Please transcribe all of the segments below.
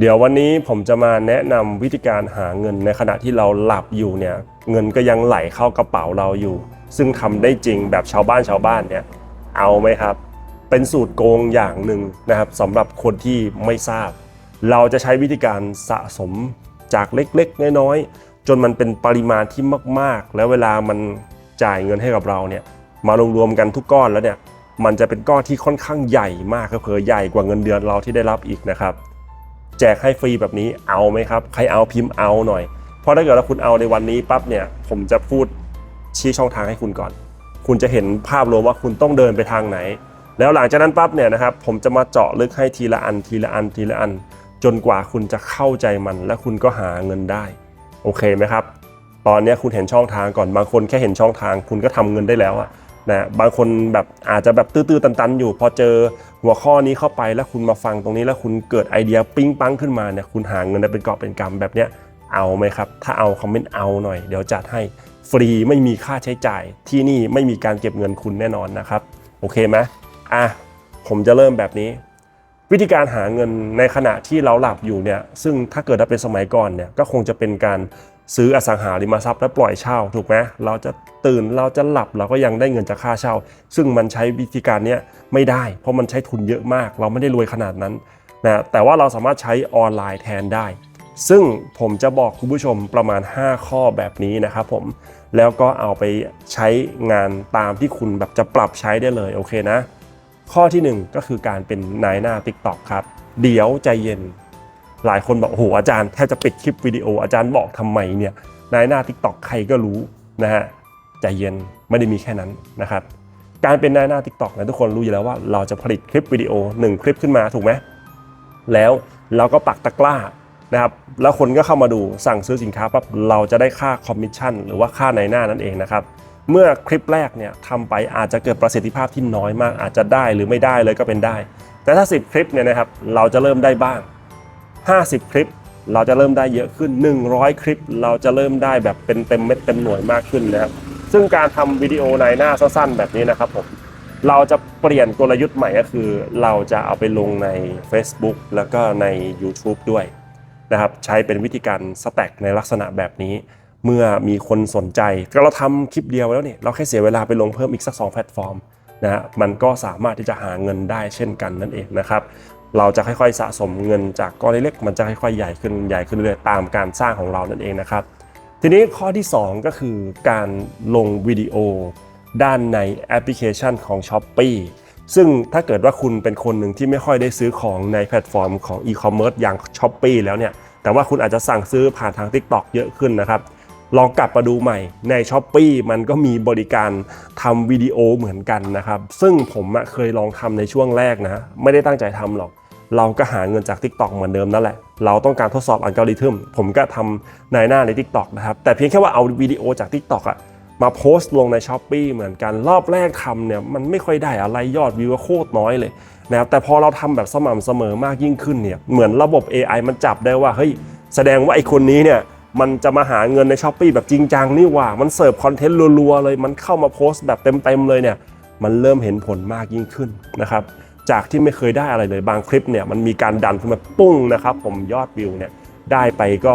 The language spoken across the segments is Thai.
เดี๋ยววันนี้ผมจะมาแนะนำวิธีการหาเงินในขณะที่เราหลับอยู่เนี่ยเงินก็ยังไหลเข้ากระเป๋าเราอยู่ ซึ่งทำได้จริงแบบชาวบ้านชาวบ้านเนี่ยเอาไหมครับ เป็นสูตรโกงอย่างหนึ่งนะครับสำหรับคนที่ไม่ทราบ เราจะใช้วิธีการสะสมจากเล็กๆ น้อยๆ จนมันเป็นปริมาณที่มากๆ แล้วเวลามันจ่ายเงินให้กับเราเนี่ยมารวมๆกันทุกก้อนแล้วเนี่ยมันจะเป็นก้อนที่ค่อนข้างใหญ่มากเผอใหญ่กว่าเงินเดือนเราที่ได้รับอีกนะครับ แจกให้ฟรีแบบนี้เอาไหมครับ ใครเอาพิมพ์เอาหน่อย เพราะถ้าเกิดว่าคุณเอาในวันนี้ปั๊บเนี่ย ผมจะพูดชี้ช่องทางให้คุณก่อน คุณจะเห็นภาพรวมว่าคุณต้องเดินไปทางไหน แล้วหลังจากนั้นปั๊บเนี่ยนะครับ ผมจะมาเจาะลึกให้ทีละอันทีละอันทีละอัน จนกว่าคุณจะเข้าใจมัน และคุณก็หาเงินได้ โอเคไหมครับ ตอนนี้คุณเห็นช่องทางก่อน บางคนแค่เห็นช่องทาง คุณก็ทำเงินได้แล้วอะ นะบางคนแบบอาจจะแบบตื้อๆตันๆ อยู่ พอเจอหัวข้อนี้เข้าไปแล้วคุณมาฟังตรงนี้แล้วคุณเกิดไอเดียปิ๊งปังขึ้นมาเนี่ยคุณหาเงินได้เป็นกอบเป็นกำแบบเนี้ยเอาไหมครับ ถ้าเอาคอมเมนต์เอาหน่อย เดี๋ยวจัดให้ฟรีไม่มีค่าใช้จ่าย ที่นี่ไม่มีการเก็บเงินคุณแน่นอนนะครับ โอเคไหมอะผมจะเริ่มแบบนี้ วิธีการหาเงินในขณะที่เราหลับอยู่เนี่ยซึ่งถ้าเกิดเป็นสมัยก่อนเนี่ยก็คงจะเป็นการซื้ออสังหาริมทรัพย์และปล่อยเช่าถูกไหมเราจะตื่นเราจะหลับเราก็ยังได้เงินจากค่าเช่า ซึ่งมันใช้วิธีการนี้ไม่ได้ เพราะมันใช้ทุนเยอะมาก เราไม่ได้รวยขนาดนั้นนะแต่ว่าเราสามารถใช้ออนไลน์แทนได้ ซึ่งผมจะบอกคุณผู้ชมประมาณ 5 ข้อแบบนี้นะครับผมแล้วก็เอาไปใช้งานตามที่คุณแบบจะปรับใช้ได้เลยโอเคนะ ข้อทีหนึ่1 ก็คือการเป็นนายหน้า TikTok ครับ เดี๋ยวใจเย็น หลายคนบอกโอ้โหอาจารย์แทบจะปิดคลิปวิดีโออาจารย์บอกทำไมเนี่ยนายหน้า TikTok ใครก็รู้นะฮะใจเย็นไม่ได้มีแค่นั้นนะครับการเป็นนายหน้า TikTok นะทุกคนรู้อยู่แล้วว่าเราจะผลิตคลิปวิดีโอ 1 คลิปขึ้นมาถูกไหมแล้วเราก็ปักตะกร้านะครับแล้วคนก็เข้ามาดูสั่งซื้อสินค้าปั๊บเราจะได้ค่าคอมมิชชั่นหรือว่าค่าในหน้านั่นเองนะครับ เมื่อคลิปแรกเนี่ยทำไปอาจจะเกิดประสิทธิภาพที่น้อยมาก อาจจะได้หรือไม่ได้เลยก็เป็นได้ แต่ถ้า 10 คลิปเนี่ยนะครับเราจะเริ่มได้บ้าง 50 คลิปเราจะเริ่มได้เยอะขึ้น 100 คลิปเราจะเริ่มได้แบบเป็นเต็มเม็ดเต็มหน่วยมากขึ้นนะครับซึ่งการทำวิดีโอในหน้าสั้นๆแบบนี้นะครับผมเราจะเปลี่ยนกลยุทธ์ใหม่ก็คือ เราจะเอาไปลงใน Facebook แล้วก็ใน YouTube ด้วยนะครับใช้เป็นวิธีการสแต็กในลักษณะแบบนี้ เมื่อมีคนสนใจก็เราทำคลิปเดียวแล้วเนี่ยเราแค่เสียเวลาไปลงเพิ่มอีกสัก2แพลตฟอร์มนะฮะมันก็สามารถที่จะหาเงินได้เช่นกันนั่นเองนะครับเราจะค่อยๆสะสมเงินจากก้อนเล็กๆมันจะค่อยๆใหญ่ขึ้นใหญ่ขึ้นเรื่อยๆตามการสร้างของเรานั่นเองนะครับ ทีนี้ข้อที่ 2 ก็คือการลงวิดีโอด้านในแอปพลิเคชันของ s h อ p e e ซึ่งถ้าเกิดว่าคุณเป็นคนหนึ่งที่ไม่ค่อยได้ซื้อของในแพลตฟอร์มของ e-commerce อย่าง s h อ p e e แล้วเนี่ยแต่ว่าคุณอาจจะสั่งซื้อผ่านทาง TikTok เยอะขึ้นนะครับ ลองกลับมาดูใหม่ใน s h อ p e e มันก็มีบริการทำวิดีโอเหมือนกันนะครับ ซึ่งผมเคยลองทำในช่วงแรกนะ ไม่ได้ตั้งใจทำหรอก เราก็หาเงินจาก TikTok เหมือนเดิมนั่นแหละ เราต้องการทดสอบอัลกอริทึมผมก็ทำในหน้าใน TikTok นะครับ แต่เพียงแค่ว่าเอาวิดีโอจาก TikTok อะมาโพสต์ลงใน s h อ p e e เหมือนกันรอบแรกทำเนี่ยมันไม่ค่อยได้อะไรยอดวิวโคตรน้อยเลยนะครับแต่พอเราทำแบบสม่ำเสมอมากยิ่งขึ้นเนี่ยเหมือนระบบ AI มันจับได้ว่าเฮ้ยแสดงว่าไอคนนี้เนี่ย มันจะมาหาเงินใน s h อ p e e แบบจริงจังนี่หว่า มันเสิร์ฟคอนเทนต์รัวๆเลย มันเข้ามาโพสต์แบบเต็มๆเลยเนี่ย มันเริ่มเห็นผลมากยิ่งขึ้นนะครับ จากที่ไม่เคยได้อะไรเลยบางคลิปเนี่ยมันมีการดันขึ้นมาปุ้งนะครับ ผมยอดวิวเนี่ยได้ไปก็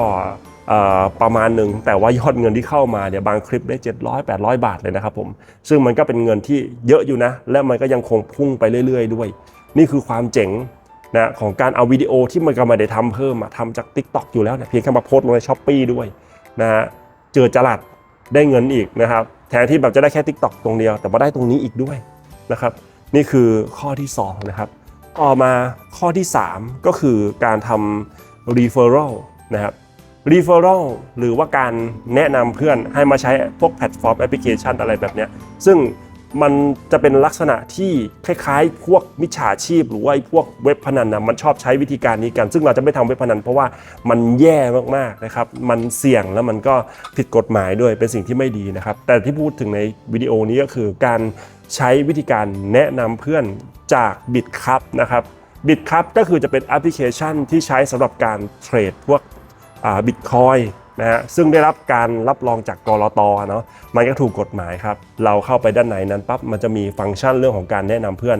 ประมาณหนึ่งแต่ว่ายอดเงินที่เข้ามาเนี่ยบางคลิปได้ 700 800 บาทเลยนะครับผมซึ่งมันก็เป็นเงินที่เยอะอยู่นะ และมันก็ยังคงพุ่งไปเรื่อย ๆ ด้วย นี่คือความเจ๋ง นะของการเอาวิดีโอที่มันก็ไม่ได้ทำเพิ่มอะทำจาก Tik t o อกอยู่แล้วเนี่ยเพียงแค่มาโพสต์ลงในช้อปปีด้วยนะฮะเจอจลัดได้เงินอีกนะครับแทนที่แบบจะได้แค่ Tik t o อกตรงเดียว แต่ว่าได้ตรงนี้อีกด้วยนะครับนี่คือข้อที่2นะครับต่อมาข้อที่ 3 ก็คือการทำ referral นะครับ referral หรือว่าการแนะนำเพื่อนให้มาใช้พวกแพลตฟอร์มแอปพลิเคชันอะไรแบบเนี้ยซึ่ง มันจะเป็นลักษณะที่คล้ายๆ พวกมิจฉาชีพ หรือว่าพวกเว็บพนันนะมันชอบใช้วิธีการนี้กัน ซึ่งเราจะไม่ทำเว็บพนันเพราะว่ามันแย่มากๆนะครับ มันเสี่ยงแล้วมันก็ผิดกฎหมายด้วยเป็นสิ่งที่ไม่ดีนะครับ แต่ที่พูดถึงในวิดีโอนี้ก็คือการใช้วิธีการแนะนำเพื่อนจากบิตครับนะครับบิตครับก็คือจะเป็นแอปพลิเคชันที่ใช้สำหรับการเทรดพวกบิตคอย นะฮะซึ่งได้รับการรับรองจากกรตเนาะมันก็ถูกกฎหมายครับ เราเข้าไปด้านในนั้นปั๊บมันจะมีฟังก์ชันเรื่องของการแนะนำเพื่อน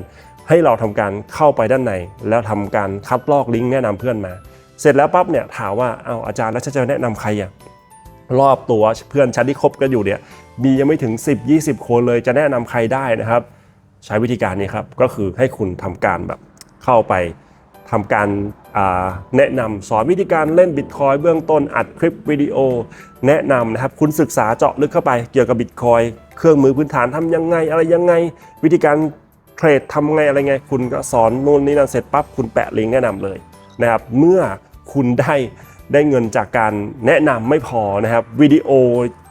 ให้เราทำการเข้าไปด้านใน แล้วทำการคัดลอกลิงก์แนะนำเพื่อนมา เสร็จแล้วปั๊บเนี่ยถามว่าเอาอาจารย์แล้วฉันจะแนะนำใครอะรอบตัวเพื่อนฉันที่คบกันอยู่เนี่ยมียังไม่ถึง 10-20 คนเลยจะแนะนำใครได้นะครับ ใช้วิธีการนี้ครับก็คือให้คุณทำการแบบเข้าไปทำการ แนะนำสอนวิธีการเล่นบิตคอยเบื้องต้นอัดคลิปวิดีโอ แนะนำนะครับคุณศึกษาเจาะลึกเข้าไปเกี่ยวกับบิตคอยเครื่องมือพื้นฐานทำยังไง อะไรยังไง วิธีการเทรดทำไงอะไรไง คุณก็สอนนู่นนี่นั่นเสร็จปั๊บคุณแปะลิงก์แนะนำเลยนะครับเมื่อคุณได้ได้เงินจากการแนะนำไม่พอนะครับวิดีโอ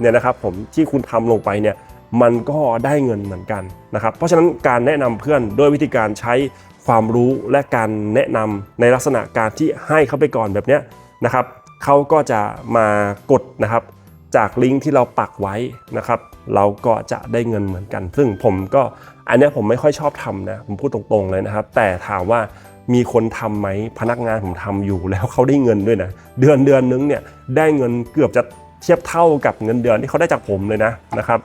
เนี่ยนะครับผมที่คุณทำลงไปเนี่ยมันก็ได้เงินเหมือนกันนะครับเพราะฉะนั้นการแนะนำเพื่อนด้วยวิธีการใช้ ความรู้และการแนะนำในลักษณะการที่ให้เขาไปก่อนแบบนี้นะครับเขาก็จะมากดนะครับ จากลิงก์ที่เราปักไว้นะครับ เราก็จะได้เงินเหมือนกัน ซึ่งผมก็อันนี้ผมไม่ค่อยชอบทำนะผมพูดตรงๆเลยนะครับ แต่ถามว่ามีคนทำไหมพนักงานผมทำอยู่แล้วเขาได้เงินด้วยนะเดือนเดือนนึงเนี่ยได้เงินเกือบจะเทียบเท่ากับเงินเดือนที่เขาได้จากผมเลยนะนะครับ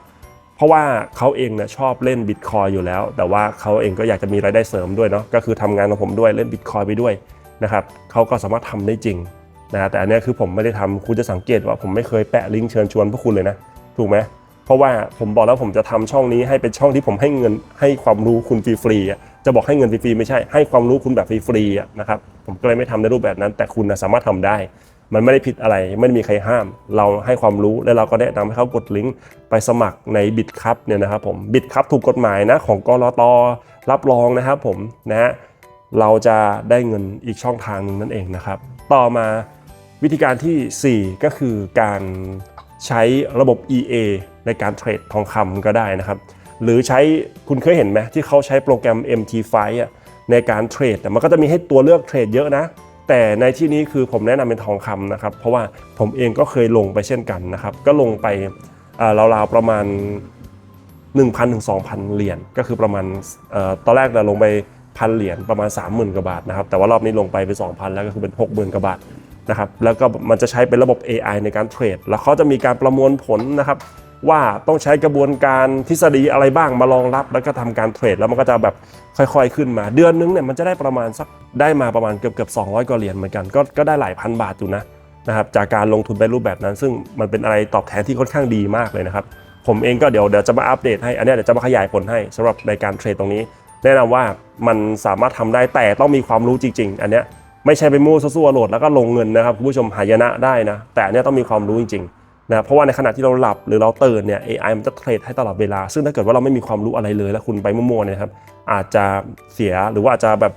เพราะว่าเขาเองเนี่ยชอบเล่นบิตคอยอยู่แล้ว แต่ว่าเขาเองก็อยากจะมีรายได้เสริมด้วยเนาะก็คือทำงานของผมด้วยเล่นบิตคอยไปด้วยนะครับเขาก็สามารถทำได้จริงนะแต่อันนี้คือผมไม่ได้ทำคุณจะสังเกตว่าผมไม่เคยแปะลิงก์เชิญชวนพวกคุณเลยนะถูกไหมเพราะว่าผมบอกแล้วผมจะทำช่องนี้ให้เป็นช่องที่ผมให้เงินให้ความรู้คุณฟรีๆจะบอกให้เงินฟรีๆไม่ใช่ให้ความรู้คุณแบบฟรีๆนะครับผมก็เลยไม่ทำในรูปแบบนั้น แต่คุณสามารถทำได้ มันไม่ได้ผิดอะไรไม่ได้มีใครห้าม เราให้ความรู้แล้วเราก็แนะนำให้เขากดลิงก์ไปสมัครในบิตครับเนี่ยนะครับผมบิตครับถูกกฎหมายนะของกรอตรับรองนะครับผมนะฮะเราจะได้เงินอีกช่องทางหนึ่งนั่นเองนะครับ ต่อมาวิธีการทีสี่ 4 ก็คือการใช้ระบบ EA ในการเทรดทองคำก็ได้นะครับ หรือใช้คุณเคยเห็นไหมที่เขาใช้โปรแกรม MT5 อะในการเทรดแต่มันก็จะมีให้ตัวเลือกเทรดเยอะนะ แต่ในที่นี้คือผมแนะนำเป็นทองคำนะครับ เพราะว่าผมเองก็เคยลงไปเช่นกันนะครับ ก็ลงไปราวๆประมาณ 1,000ถึง2,000 เหรียญก็คือประมาณออตอนแรกเราลงไปพันเหรียญประมาณ 30,000กว่าบาทนะครับแต่ว่ารอบนี้ลงไปเป็น2,000 แล้วก็คือเป็น 60,000กว่าบาทนะครับแล้วก็มันจะใช้เป็นระบบ AI ในการเทรด แล้วเขาจะมีการประมวลผลนะครับ ว่าต้องใช้กระบวนการทฤษฎีอะไรบ้างมารองรับ แล้วก็ทำการเทรดแล้วมันก็จะแบบค่อยๆ ขึ้นมา เดือนนึงเนี่ยมันจะได้ประมาณสักได้มาประมาณเกือบเกือบ200กว่าเหรียญเหมือนกันก็ก็ได้หลายพันบาทอยู่นะนะครับจากการลงทุนไปรูปแบบนั้น ซึ่งมันเป็นอะไรตอบแทนที่ค่อนข้างดีมากเลยนะครับผมเองก็เดี๋ยวเดี๋ยวจะมาอัปเดตให้อันนี้เดี๋ยวจะมาขยายผลให้สำหรับในการเทรดตรงนี้ แนะนำว่ามันสามารถทำได้แต่ต้องมีความรู้จริง ๆ อันนี้ไม่ใช่ไปมั่วซั่วโหลดแล้วก็ลงเงินนะครับคุณผู้ชมหายนะได้นะ แต่อันนี้ต้องมีความรู้จริงๆ นะเพราะว่าในขณะที่เราหลับหรือเราตื่นเนี่ย AI มันจะเทรดให้ตลอดเวลา ซึ่งถ้าเกิดว่าเราไม่มีความรู้อะไรเลย แล้วคุณไปมั่วๆเนี่ยครับอาจจะเสียหรือว่าอาจจะแบบ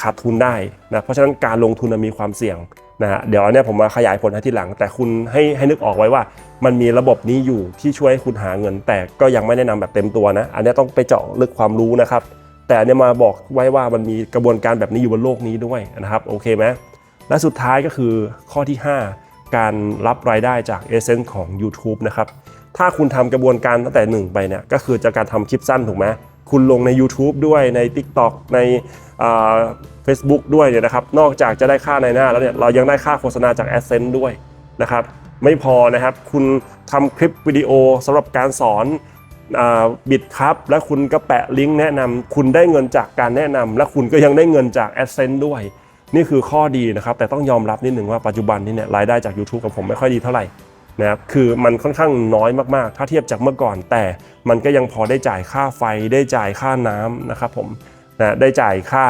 ขาดทุนได้นะเพราะฉะนั้นการลงทุนมีความเสี่ยงนะฮะเดี๋ยวอันนี้ผมมาขยายผลให้ทีหลัง แต่คุณให้ให้นึกออกไว้ว่า มันมีระบบนี้อยู่ที่ช่วยให้คุณหาเงิน แต่ก็ยังไม่แนะนำแบบเต็มตัวนะ อันนี้ต้องไปเจาะลึกความรู้นะครับ แต่อันเนี้ยมาบอกไว้ว่ามันมีกระบวนการแบบนี้อยู่บนโลกนี้ด้วยนะครับโอเคไหมและสุดท้ายก็คือข้อที่ 5 การรับรายได้จากเอเซนของ YouTube นะครับ ถ้าคุณทำกระบวนการตั้งแต่1ไปเนี่ยก็คือจากการทำคลิปสั้นถูกไหมคุณลงใน YouTube ด้วยใน TikTok ในเฟซบุ๊กด้วยเนี่ยนะครับ นอกจากจะได้ค่าในหน้าแล้วเนี่ยเรายังได้ค่าโฆษณาจาก AdSense ด้วยนะครับ ไม่พอนะครับ คุณทำคลิปวิดีโอสำหรับการสอนบิดครับแล้วคุณก็แปะลิงก์แนะนำคุณได้เงินจากการแนะนำและคุณก็ยังได้เงินจาก AdSense ด้วย นี่คือข้อดีนะครับ แต่ต้องยอมรับนิดหนึ่งว่าปัจจุบันนี้เนี่ยรายได้จาก YouTube กับผมไม่ค่อยดีเท่าไหร่นะครับคือมันค่อนข้างน้อยมากๆ ถ้าเทียบจากเมื่อก่อน แต่มันก็ยังพอได้จ่ายค่าไฟได้จ่ายค่าน้ำนะครับผมนะได้จ่ายค่า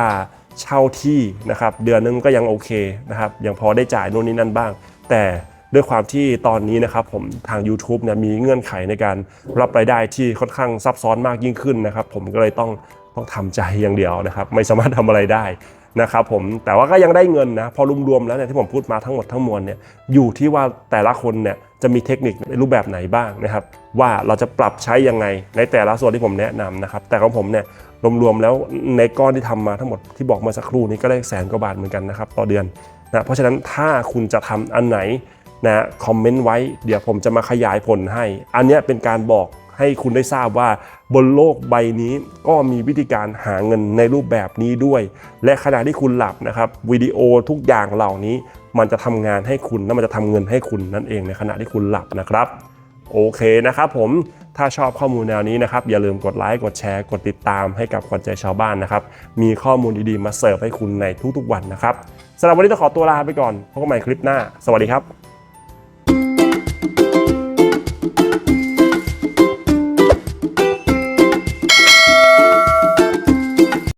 เช่าที่นะครับ เดือนนึงก็ยังโอเคนะครับยังพอได้จ่ายโน่นนี่นั่นบ้าง แต่ด้วยความที่ตอนนี้นะครับผมทาง u t u b e เนี่ยมีเงื่อนไขในการรับรายได้ที่ค่อนข้างซับซ้อนมากยิ่งขึ้นนะครับ ผมก็เลยต้องต้องทำใจอย่างเดียวนะครับ ไม่สามารถทำอะไรได้ นะครับผมแต่ว่าก็ยังได้เงินนะพอรวมๆแล้วเนี่ยที่ผมพูดมาทั้งหมดทั้งมวลเนี่ยอยู่ที่ว่าแต่ละคนเนี่ยจะมีเทคนิคในรูปแบบไหนบ้างนะครับ ว่าเราจะปรับใช้ยังไงในแต่ละส่วนที่ผมแนะนำนะครับ แต่ของผมเนี่ยรวมๆแล้วในก้อนที่ทำมาทั้งหมดที่บอกมื่อสักครู่นี้ก็ได้แสนกว่าบาทเหมือนกันนะครับต่อเดือนนะเพราะฉะนั้นถ้าคุณจะทำอันไหนนะคอมเมนต์ไว้เดี๋ยวผมจะมาขยายผลให้ อันนี้เป็นการบอก ให้คุณได้ทราบว่าบนโลกใบนี้ก็มีวิธีการหาเงินในรูปแบบนี้ด้วย และขณะที่คุณหลับนะครับวิดีโอทุกอย่างเหล่านี้มันจะทำงานให้คุณและมันจะทำเงินให้คุณนั่นเองในขณะที่คุณหลับนะครับโอเคนะครับผมถ้าชอบข้อมูลแนวนี้นะครับ อย่าลืมกดไลค์กดแชร์กดติดตามให้กับคนใจชาวบ้านนะครับ มีข้อมูลดีๆมาเสิร์ฟให้คุณในทุกๆวันนะครับสำหรับวันนี้ต้องขอตัวลาไปก่อนพบกันใหม่คลิปหน้า สวัสดีครับ